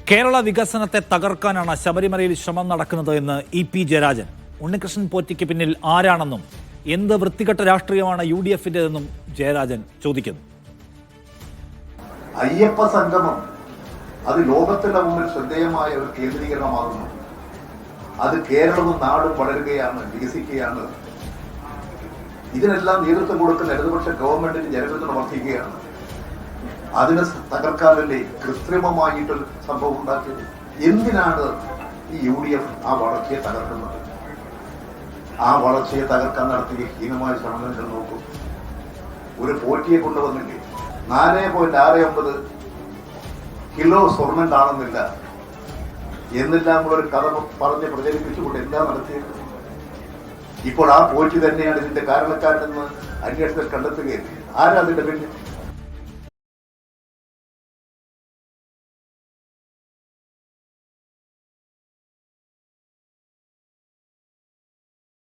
കേരള വികസനത്തെ തകർക്കാനാണ് ശബരിമലയിൽ ശ്രമം നടക്കുന്നത് എന്ന് ഇ പി ജയരാജൻ. ഉണ്ണികൃഷ്ണൻ പോറ്റിക്ക് പിന്നിൽ ആരാണെന്നും എന്ത് വൃത്തികെട്ട രാഷ്ട്രീയമാണ് യു ഡി എഫിന്റെതെന്നും ജയരാജൻ ചോദിക്കുന്നു. അയ്യപ്പ സംഗമം അത് ലോകത്തിന്റെ മുമ്പിൽ ശ്രദ്ധേയമായ ഒരു കേന്ദ്രീകരണമാകുന്നു. അത് കേരളവും നാടും വളരുകയാണ് വികസിക്കുകയാണ്. ഇതിനെല്ലാം നേതൃത്വം കൊടുക്കുന്ന ഇടതുപക്ഷ ഗവൺമെന്റിന് ജനപിന്തുണ വർദ്ധിക്കുകയാണ് അതിനെ തകർക്കാനല്ലേ കൃത്രിമമായിട്ടൊരു സംഭവം ഉണ്ടാക്കിയത്? എന്തിനാണ് ഈ യു ഡി എഫ് ആ വളർച്ചയെ തകർക്കുന്നത്? ആ വളർച്ചയെ തകർക്കാൻ നടത്തിയ ഹീനമായ ശ്രമങ്ങൾ നോക്കും. ഒരു പോറ്റിയെ കൊണ്ടുവന്നില്ലേ? നാല് പോയിന്റ് ആറ് ഒമ്പത് കിലോ സ്വർണം കാണുന്നില്ല. എന്നെല്ലാം കൂടെ ഒരു കഥ പറഞ്ഞ് പ്രചരിപ്പിച്ചുകൊണ്ട് എന്താ നടത്തിയത്? ഇപ്പോൾ ആ പോറ്റി തന്നെയാണ് ഇതിന്റെ കാരണക്കാരനെന്ന് അന്വേഷണത്തിൽ കണ്ടെത്തുകയും ആരാ അതിന്റെ പിന്നിൽ